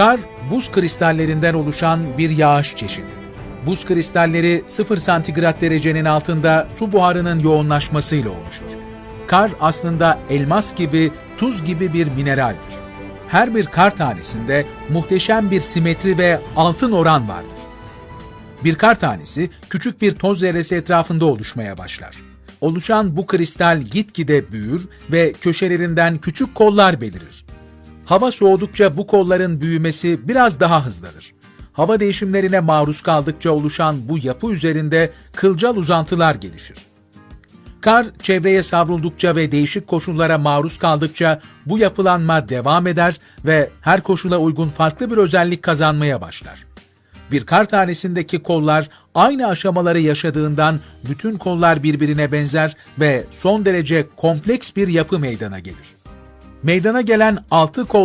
Kar, buz kristallerinden oluşan bir yağış çeşidi. Buz kristalleri 0 santigrat derecenin altında su buharının yoğunlaşmasıyla oluşur. Kar aslında elmas gibi, tuz gibi bir mineraldir. Her bir kar tanesinde muhteşem bir simetri ve altın oran vardır. Bir kar tanesi küçük bir toz zerresi etrafında oluşmaya başlar. Oluşan bu kristal gitgide büyür ve köşelerinden küçük kollar belirir. Hava soğudukça bu kolların büyümesi biraz daha hızlanır. Hava değişimlerine maruz kaldıkça oluşan bu yapı üzerinde kılcal uzantılar gelişir. Kar çevreye savruldukça ve değişik koşullara maruz kaldıkça bu yapılanma devam eder ve her koşula uygun farklı bir özellik kazanmaya başlar. Bir kar tanesindeki kollar aynı aşamaları yaşadığından bütün kollar birbirine benzer ve son derece kompleks bir yapı meydana gelir. Meydana gelen altı kol